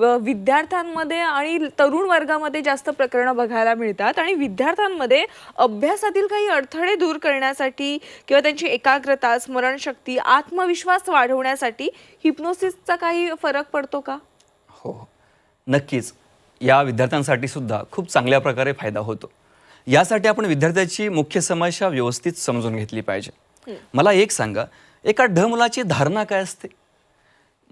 विद्यार्थ्यांमध्ये आणि तरुण वर्गामध्ये जास्त प्रकरणं बघायला मिळतात. आणि विद्यार्थ्यांमध्ये अभ्यासातील काही अडथळे दूर करण्यासाठी किंवा त्यांची एकाग्रता स्मरणशक्ती आत्मविश्वास वाढवण्यासाठी हिप्नोसिसचा काही फरक पडतो का? हो हो नक्कीच. या विद्यार्थ्यांसाठी सुद्धा खूप चांगल्या प्रकारे फायदा होतो. यासाठी आपण विद्यार्थ्याची मुख्य समस्या व्यवस्थित समजून घेतली पाहिजे. मला एक सांगा एका ढ मुलाची धारणा काय असते?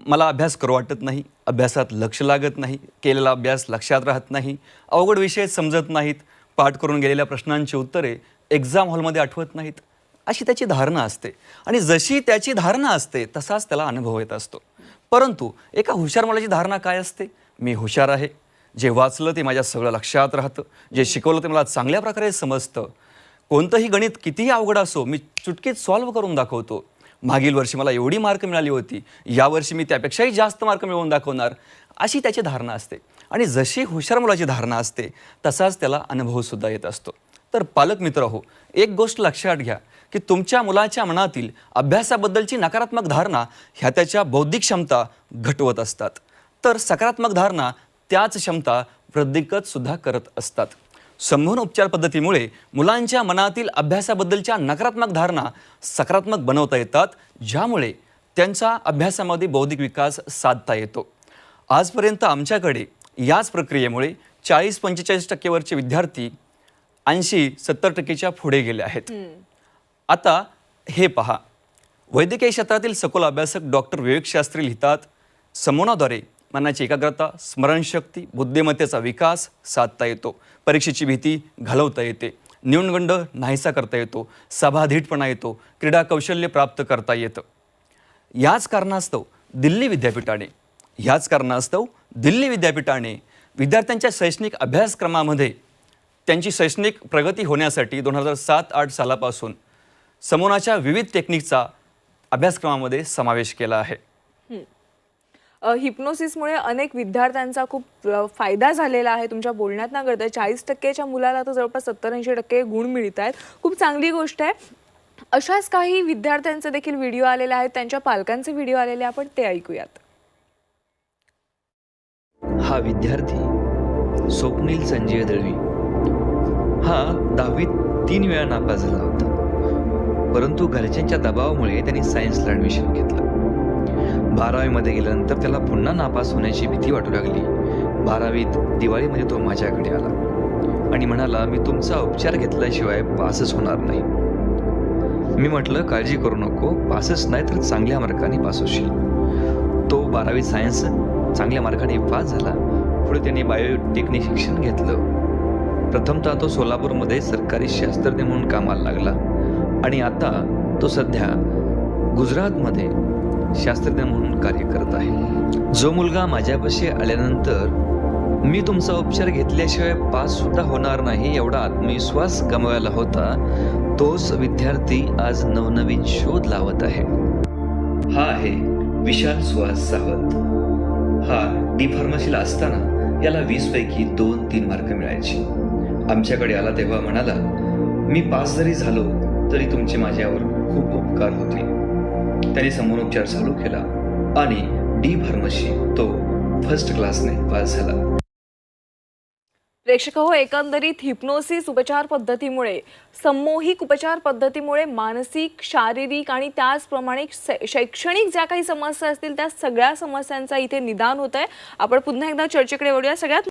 मला अभ्यास करू वाटत नाही अभ्यासात लक्ष लागत नाही केलेला अभ्यास लक्षात राहत नाही अवघड विषय समजत नाहीत पाठ करून गेलेल्या प्रश्नांची उत्तरे एक्झाम हॉलमध्ये आठवत नाहीत अशी त्याची धारणा असते. आणि जशी त्याची धारणा असते तसाच त्याला अनुभव येत असतो. परंतु एका हुशार मुलाची धारणा काय असते? मी हुशार आहे. जे वाचलं ते माझ्या सगळं लक्षात राहतं. जे शिकवलं ते मला चांगल्या प्रकारे समजतं. कोणतंही गणित कितीही अवघड असो मी चुटकीत सॉल्व्ह करून दाखवतो. मागील वर्षी मला एवढी मार्क मिळाली होती यावर्षी मी त्यापेक्षाही जास्त मार्क मिळवून दाखवणार अशी त्याची धारणा असते. आणि जशी हुशार मुलाची धारणा असते तसाच त्याला अनुभवसुद्धा येत असतो. तर पालक मित्र हो एक गोष्ट लक्षात घ्या की तुमच्या मुलाच्या मनातील अभ्यासाबद्दलची नकारात्मक धारणा ह्या त्याच्या बौद्धिक क्षमता घटवत असतात. तर सकारात्मक धारणा त्याच क्षमता वृद्धिगत सुद्धा करत असतात. संमोहन उपचार पद्धतीमुळे मुलांच्या मनातील अभ्यासाबद्दलच्या नकारात्मक धारणा सकारात्मक बनवता येतात ज्यामुळे त्यांचा अभ्यासामध्ये बौद्धिक विकास साधता येतो. आजपर्यंत आमच्याकडे याच प्रक्रियेमुळे चाळीस पंचेचाळीस टक्केवरचे विद्यार्थी ऐंशी सत्तर टक्केच्या पुढे गेले आहेत. आता हे पहा. वैद्यकीय क्षेत्रातील सखोल अभ्यासक डॉक्टर विवेक शास्त्री लिहितात समोनाद्वारे मनाची एकाग्रता स्मरणशक्ती बुद्धिमत्तेचा विकास साधता येतो. परीक्षेची भीती घालवता येते. न्यूनगंड नाहीसा करता येतो. सभाधीटपणा येतो. क्रीडा कौशल्य प्राप्त करता येतं. याच कारणास्तव दिल्ली विद्यापीठाने ह्याच कारणास्तव दिल्ली विद्यापीठाने विद्यार्थ्यांच्या शैक्षणिक अभ्यासक्रमामध्ये त्यांची शैक्षणिक प्रगती होण्यासाठी दोन हजार सात आठ सालापासून समोनाच्या विविध टेक्निकचा अभ्यासक्रमामध्ये समावेश केला आहे. हिप्नोसिसमुळे अनेक विद्यार्थ्यांचा खूप फायदा झालेला आहे. तुमच्या बोलण्यात ना करता चाळीस टक्केच्या मुलाला तर जवळपास सत्तर ऐंशी टक्के गुण मिळत आहेत. खूप चांगली गोष्ट आहे. अशाच काही विद्यार्थ्यांचे देखील व्हिडिओ आलेले आहेत. त्यांच्या पालकांचे व्हिडिओ आलेले आपण ते ऐकूयात. हा विद्यार्थी स्वप्नील संजय दळवी. हा दहावीत तीन वेळा नापास झाला होता. परंतु घरच्यांच्या दबावामुळे त्यांनी सायन्सला ॲडमिशन घेतलं. बारावीमध्ये गेल्यानंतर त्याला पुन्हा नापास होण्याची भीती वाटू लागली. बारावीत दिवाळीमध्ये तो माझ्याकडे आला आणि म्हणाला मी तुमचा उपचार घेतल्याशिवाय पासच होणार नाही. मी म्हटलं काळजी करू नको पासच नाही तर चांगल्या मार्काने पास होशील. तो बारावी सायन्स चांगल्या मार्काने पास झाला. पुढे त्याने बायोटेक्निक शिक्षण घेतलं. प्रथमतः तो सोलापूरमध्ये सरकारी शास्त्रज्ञ म्हणून कामाला लागला. आणि आता तो सध्या गुजरातमध्ये शास्त्रज्ञ म्हणून कार्य करत आहे. जो मुलगा माझ्यापाशी आल्यानंतर मी तुमचा उपचार घेतल्याशिवाय पास सुद्धा होणार नाही एवढा आत्मविश्वास गमवायला होता तोच विद्यार्थी आज नवनवीन शोध लावत आहे. हा आहे विशाल सुहास सावंत. हा डी फार्मसीला असताना याला वीस पैकी दोन तीन मार्क मिळायचे. आमच्याकडे आला तेव्हा म्हणाला मी पास जरी झालो तरी तुमचे माझ्यावर खूप उपकार होते त्यांनी समोरोपचार चालू केला आणि डी फार्मसी तो फर्स्ट क्लासने पास झाला. प्रेक्षक हो एकंदरीत हिप्नोसिस उपचार पद्धतीमुळे संमोहिक उपचार पद्धतीमुळे मानसिक शारीरिक आणि त्याचप्रमाणे शैक्षणिक ज्या काही समस्या असतील त्या सगळ्या समस्यांचा इथे निदान होत आहे आपण पुन्हा एकदा चर्चेकडे वळूया. सगळ्यात